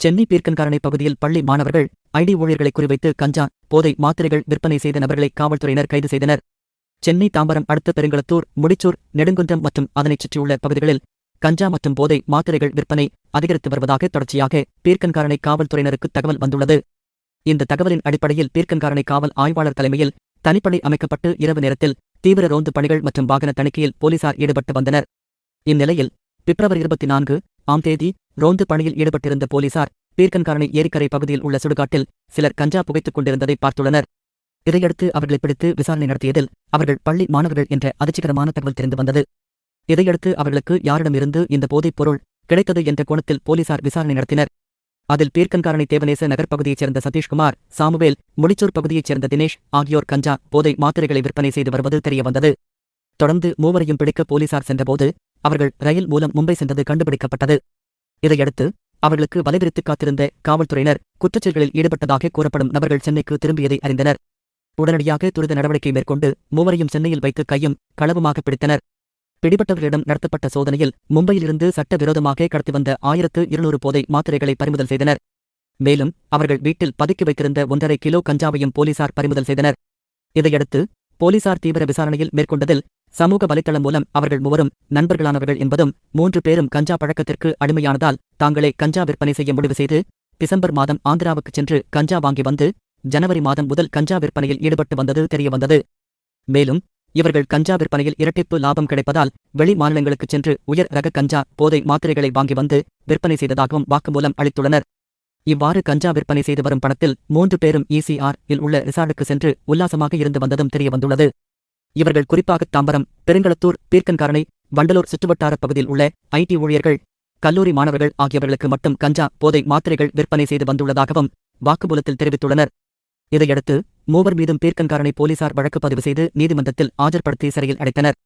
சென்னை பீர்க்கன்காரணை பகுதியில் பள்ளி மாணவர்கள் ஐடி ஊழியர்களை குறிவைத்து கஞ்சா போதை மாத்திரைகள் விற்பனை செய்த நபர்களை காவல்துறையினர் கைது செய்தனர். சென்னை தாம்பரம் அடுத்த பெருங்களத்தூர் முடிச்சூர் நெடுங்குன்றம் மற்றும் அதனைச் சுற்றியுள்ள பகுதிகளில் கஞ்சா மற்றும் போதை மாத்திரைகள் விற்பனை அதிகரித்து வருவதாக தொடர்ச்சியாக பீர்க்கன்காரணை காவல்துறையினருக்கு தகவல் வந்துள்ளது. இந்த தகவலின் அடிப்படையில் பீர்க்கன்காரணை காவல் ஆய்வாளர் தலைமையில் தனிப்படை அமைக்கப்பட்டு இரவு நேரத்தில் தீவிர ரோந்து பணிகள் மற்றும் வாகன தணிக்கையில் போலீசார் ஈடுபட்டு வந்தனர். இந்நிலையில் பிப்ரவரி இருபத்தி நான்கு ஆம் தேதி ரோந்து பணியில் ஈடுபட்டிருந்த போலீசார் பீர்க்கன்காரணை ஏரிக்கரை பகுதியில் உள்ள சுடுகாட்டில் சிலர் கஞ்சா புகைத்துக் கொண்டிருந்ததை பார்த்துள்ளனர். இதையடுத்து அவர்களை பிடித்து விசாரணை நடத்தியதில் அவர்கள் பள்ளி மாணவர்கள் என்ற அதிர்ச்சிகரமான தகவல் தெரிந்து வந்தது. இதையடுத்து அவர்களுக்கு யாரிடமிருந்து இந்த போதைப் பொருள் கிடைத்தது என்ற கோணத்தில் போலீசார் விசாரணை நடத்தினர். அதில் பீர்க்கன்காரணை தேவநேச நகர் பகுதியைச் சேர்ந்த சதீஷ்குமார் சாமுவேல் முடிச்சூர் பகுதியைச் சேர்ந்த தினேஷ் ஆகியோர் கஞ்சா போதை மாத்திரைகளை விற்பனை செய்து வருவது தெரியவந்தது தொடர்ந்து மூவரையும் பிடிக்க போலீசார் சென்றபோது அவர்கள் ரயில் மூலம் மும்பை சென்றது கண்டுபிடிக்கப்பட்டது. இதையடுத்து அவர்களுக்கு வலைவிரித்து காத்திருந்த காவல்துறையினர் குற்றச்செயல்களில் ஈடுபட்டதாக கூறப்படும் நபர்கள் சென்னைக்கு திரும்பியதை அறிந்தனர். உடனடியாக துரித நடவடிக்கை மேற்கொண்டு மூவரையும் சென்னையில் வைத்து கையும் களவுமாக பிடித்தனர். பிடிபட்டவர்களிடம் நடத்தப்பட்ட சோதனையில் மும்பையிலிருந்து சட்டவிரோதமாக கடத்தி வந்த ஆயிரத்து இருநூறு போதை மாத்திரைகளை பறிமுதல் செய்தனர். மேலும் அவர்கள் வீட்டில் பதுக்கி வைத்திருந்த ஒன்றரை கிலோ கஞ்சாவையும் போலீசார் பறிமுதல் செய்தனர். இதையடுத்து போலீசார் தீவிர விசாரணையில் மேற்கொண்டதில் சமூக வலைத்தளம் மூலம் அவர்கள் மூவரும் நண்பர்களானவர்கள் என்பதும் மூன்று பேரும் கஞ்சா பழக்கத்திற்கு அடிமையானதால் தாங்களே கஞ்சா விற்பனை செய்ய முடிவு செய்து டிசம்பர் மாதம் ஆந்திராவுக்கு சென்று கஞ்சா வாங்கி வந்து ஜனவரி மாதம் முதல் கஞ்சா விற்பனையில் ஈடுபட்டு வந்தது தெரியவந்தது. மேலும் இவர்கள் கஞ்சா விற்பனையில் இரட்டிப்பு லாபம் கிடைப்பதால் வெளி மாநிலங்களுக்குச் சென்று உயர் ரக கஞ்சா போதை மாத்திரைகளை வாங்கி வந்து விற்பனை செய்ததாகவும் வாக்குமூலம் அளித்துள்ளனர். இவ்வாறு கஞ்சா விற்பனை செய்து வரும் பணத்தில் மூன்று பேரும் இசிஆர் இல் உள்ள ரிசார்ட்டுக்கு சென்று உல்லாசமாக இருந்து வந்ததும் தெரியவந்துள்ளது. இவர்கள் குறிப்பாக தாம்பரம் பெருங்களத்தூர் பீர்க்கன்காரணை வண்டலூர் சுற்றுவட்டார பகுதியில் உள்ள ஐடி ஊழியர்கள் கல்லூரி மாணவர்கள் ஆகியவர்களுக்கு மட்டும் கஞ்சா போதை மாத்திரைகள் விற்பனை செய்து வந்துள்ளதாகவும் வாக்குமூலத்தில் தெரிவித்துள்ளனர். இதையடுத்து மூவர் மீதும் பீர்க்கன்காரணை போலீசார் வழக்கு பதிவு செய்து நீதிமன்றத்தில் ஆஜர்படுத்தி சிறையில் அடைத்தனர்.